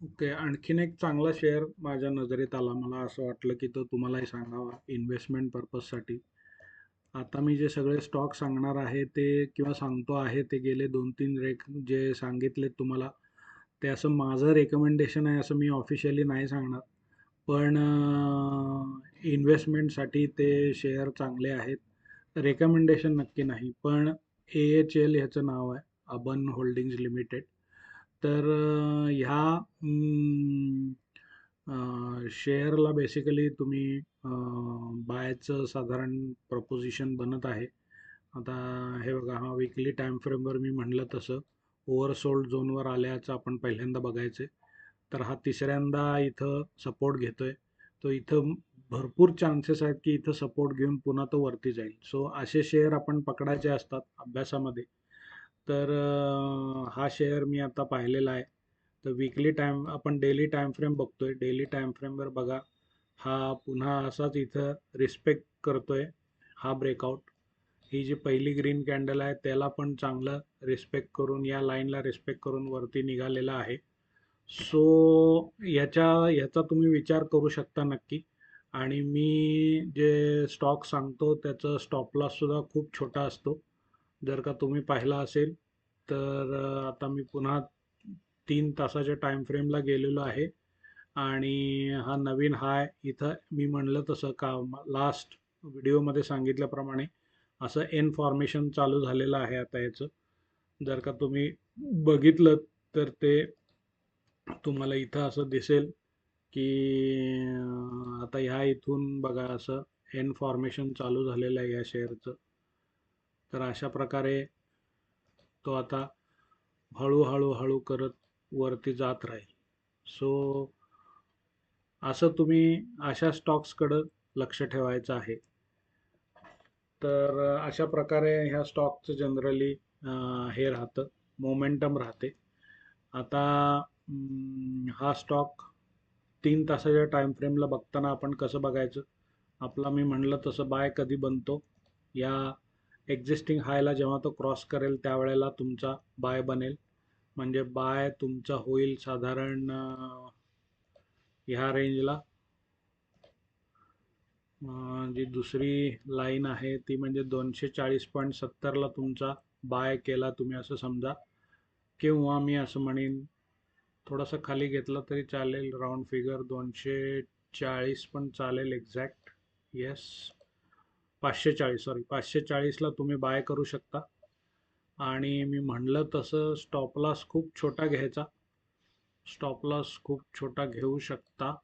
Okay. आणखीन एक चांगला शेअर माझ्या नजरेत आला. मला असं वाटलं की तो तुम्हालाही सांगावा इन्व्हेस्टमेंट पर्पजसाठी. आता मी जे सगळे स्टॉक सांगणार आहे ते किंवा सांगतो आहे ते गेले 2-3 रेक जे सांगितलेत तुम्हाला, ते असं माझं रेकमेंडेशन आहे असं मी ऑफिशियली नाही सांगणार. पण इन्व्हेस्टमेंटसाठी ते शेअर चांगले आहेत. रेकमेंडेशन नक्की नाही. पण ए-एच-एल ह्याचं नाव आहे, अबन होल्डिंग्ज लिमिटेड. तर ह्या शेअरला बेसिकली तुम्ही बायचं साधारण प्रपोजिशन बनत आहे. आता हे बघा हा विकली टाईम फ्रेमवर मी म्हणलं तसं ओव्हरसोल्ड झोनवर आल्याचं आपण पहिल्यांदा बघायचं तर हा तिसऱ्यांदा इथं सपोर्ट घेतो आहे तो इथं भरपूर चान्सेस आहेत की इथं सपोर्ट घेऊन पुन्हा तो वरती जाईल. सो असे शेअर आपण पकडायचे असतात अभ्यासामध्ये. तर हा शेअर मी आता पाहिलेला आहे. तर विकली टाईम आपण डेली टाईम फ्रेम आहे डेली टाईम फ्रेमवर बघा हा पुन्हा असाच इथं रिस्पेक्ट करतो आहे हा ब्रेकआउट. ही जी पहिली ग्रीन कॅन्डल आहे त्याला पण चांगलं रिस्पेक्ट करून या लाईनला रिस्पेक्ट करून वरती निघालेला आहे. सो याच्या ह्याचा तुम्ही विचार करू शकता नक्की. आणि मी जे स्टॉक सांगतो त्याचं स्टॉप लॉससुद्धा खूप छोटा असतो. जर का तुम्ही पाहिला असेल तर आता मी पुन्हा तीन तासाच्या टाईम फ्रेमला गेलेलो आहे आणि हा नवीन हाय इथं मी म्हणलं तसं का लास्ट व्हिडिओमध्ये सांगितल्याप्रमाणे असं एन फॉर्मेशन चालू झालेलं आहे आता याचं. जर का तुम्ही बघितलं तर ते तुम्हाला इथं असं दिसेल की आता ह्या इथून बघा असं एन फॉर्मेशन चालू झालेलं आहे या शेअरचं. तर अशा प्रकारे तो आता हळूहळू हळू करत वरती जात राहील. सो असं तुम्ही अशा स्टॉक्सकडं लक्ष ठेवायचं आहे. तर अशा प्रकारे ह्या स्टॉकचं जनरली हे राहतं, मोमेंटम राहते. आता हा स्टॉक तीन तासाच्या टाईमफ्रेमला बघताना आपण कसं बघायचं? आपला मी म्हणलं तसं बाय कधी बनतो? या एक्झिस्टिंग हायला जेव्हा तो क्रॉस करेल त्यावेळेला तुमचा बाय बनेल. म्हणजे बाय तुमचा होईल साधारण ह्या रेंजला. जी दुसरी लाईन आहे ती म्हणजे दोनशे चाळीस पॉईंट सत्तरला तुमचा बाय केला तुम्ही असं समजा किंवा मी असं म्हणेन थोडासा खाली घेतला तरी चालेल राऊंड फिगर 240 पण चालेल एक्झॅक्ट येस 540 सॉरी पाचशे चाळीसला तुम्ही बाय करू शकता. आणि मी म्हणलं तसं स्टॉप लॉस खूप छोटा घ्यायचा. स्टॉप लॉस खूप छोटा घेऊ शकता.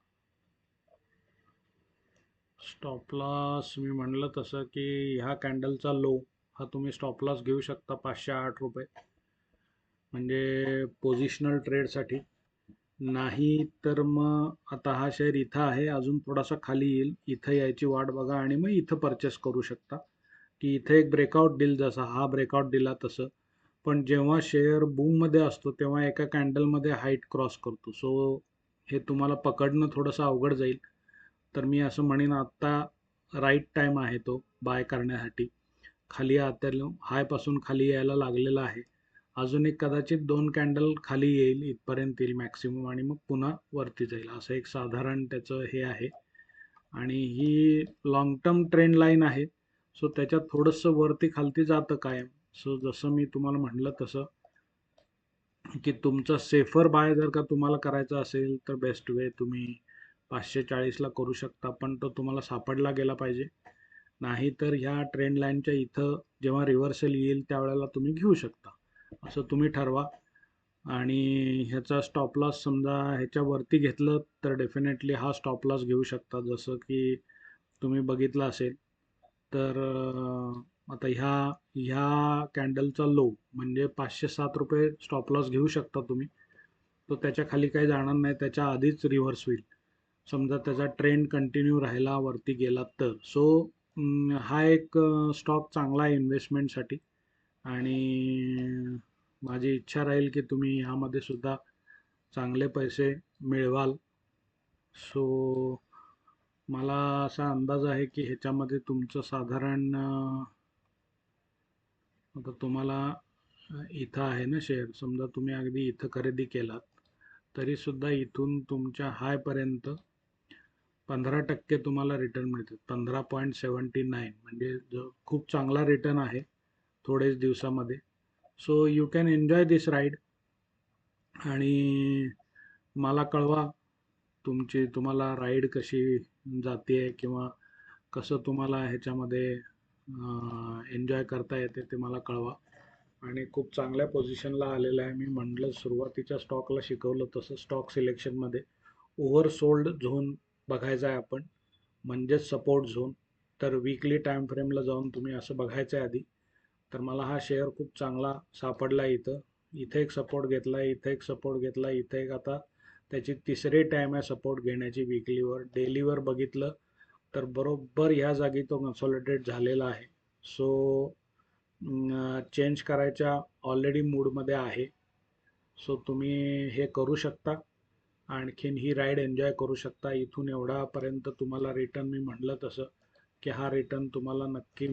स्टॉप लॉस मी म्हणलं तसं की ह्या कॅन्डलचा लो हा तुम्ही स्टॉप लॉस घेऊ शकता पाचशे आठ रुपये. म्हणजे पोझिशनल ट्रेडसाठी नाही तर मग आता हा शेअर इथं आहे अजून थोडासा खाली येईल. इथं यायची वाट बघा आणि मग इथं परचेस करू शकता. की इथं एक ब्रेकआउट डील जसा हा ब्रेकआउट दिला तसं. पण जेव्हा शेअर बूममध्ये असतो तेव्हा एका कॅन्डलमध्ये हाईट क्रॉस करतो. सो हे तुम्हाला पकडणं थोडंसं अवघड जाईल. तर मी असं म्हणेन आत्ता राईट टाईम आहे तो बाय करण्यासाठी. खाली आता हायपासून खाली यायला लागलेला आहे. अजून एक कदाचित दोन कॅन्डल खाली येईल इथपर्यंत येईल मॅक्सिमम आणि मग पुन्हा वरती जाईल. असं एक साधारण त्याचं हे आहे. आणि ही लाँग टर्म ट्रेंड लाईन आहे. सो त्याच्यात थोडंसं वरती खालती जातं कायम. सो जसं मी तुम्हाला म्हटलं तसं की तुमचा सेफर बाय जर का तुम्हाला करायचा असेल तर बेस्ट वे तुम्ही पाचशे चाळीसला करू शकता पण तो तुम्हाला सापडला गेला पाहिजे. नाहीतर ह्या ट्रेंड लाईनच्या इथं जेव्हा रिव्हर्सल येईल त्यावेळेला तुम्ही घेऊ शकता. असं तुम्ही ठरवा. आणि ह्याचा स्टॉप लॉस समजा ह्याच्यावरती घेतलं तर डेफिनेटली हा स्टॉप लॉस घेऊ शकता. जसं की तुम्ही बघितलं असेल तर आता ह्या ह्या कॅन्डलचा लो म्हणजे पाचशे सात रुपये स्टॉप लॉस घेऊ शकता तुम्ही. तो त्याच्याखाली काही जाणार नाही त्याच्या आधीच रिव्हर्स होईल. समजा त्याचा ट्रेंड कंटिन्यू राहिला वरती गेला तर. सो हा एक स्टॉक चांगला आहे इन्व्हेस्टमेंटसाठी आणि माझी इच्छा राहील की तुम्ही ह्यामध्ये सुद्धा चांगले पैसे मिळवाल. सो मला असा अंदाज आहे की ह्याच्यामध्ये तुमचं साधारण आता तुम्हाला इथं आहे ना शेअर समजा तुम्ही अगदी इथं खरेदी केलात तरीसुद्धा इथून तुमच्या हायपर्यंत पंधरा टक्के तुम्हाला रिटर्न मिळतात. पंधरा पॉईंट सेवन्टी नाईन म्हणजे जो खूप चांगला रिटर्न आहे. थोडेच दिवसामध्ये. So you can enjoy this ride आणि मला कळवा तुमची तुम्हाला राईड कशी जाते आहे किंवा कसं तुम्हाला ह्याच्यामध्ये एन्जॉय करता येते ते मला कळवा. आणि खूप चांगल्या पोझिशनला आलेलं आहे. मी म्हटलं सुरुवातीच्या स्टॉकला शिकवलं तसं स्टॉक सिलेक्शनमध्ये ओव्हर सोल्ड झोन बघायचा आहे आपण. म्हणजेच सपोर्ट झोन तर विकली टाईम फ्रेमला जाऊन तुम्ही असं बघायचं आहे आधी. तर मला हा शेअर खूप चांगला सापडला इथं. इथे एक सपोर्ट घेतला आहे इथे एक सपोर्ट घेतला आहे इथे एक आता त्याची तिसरी टाईम आहे सपोर्ट घेण्याची विकलीवर डेलीवर बघितलं तर बरोबर ह्या जागी तो कन्सॉलिडेट झालेला आहे. सो चेंज करायच्या ऑलरेडी मूडमध्ये आहे. सो तुम्ही हे करू शकता. आणखीन ही राईड एन्जॉय करू शकता. इथून एवढापर्यंत तुम्हाला रिटर्न मी म्हटलं तसं की हा रिटर्न तुम्हाला नक्की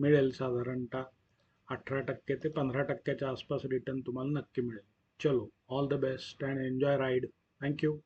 मिळेल साधारणतः. अठरा टक्के ते पंधरा टक्क्याच्या आसपास रिटर्न तुम्हाला नक्की मिळेल. चलो all the best and enjoy ride thank you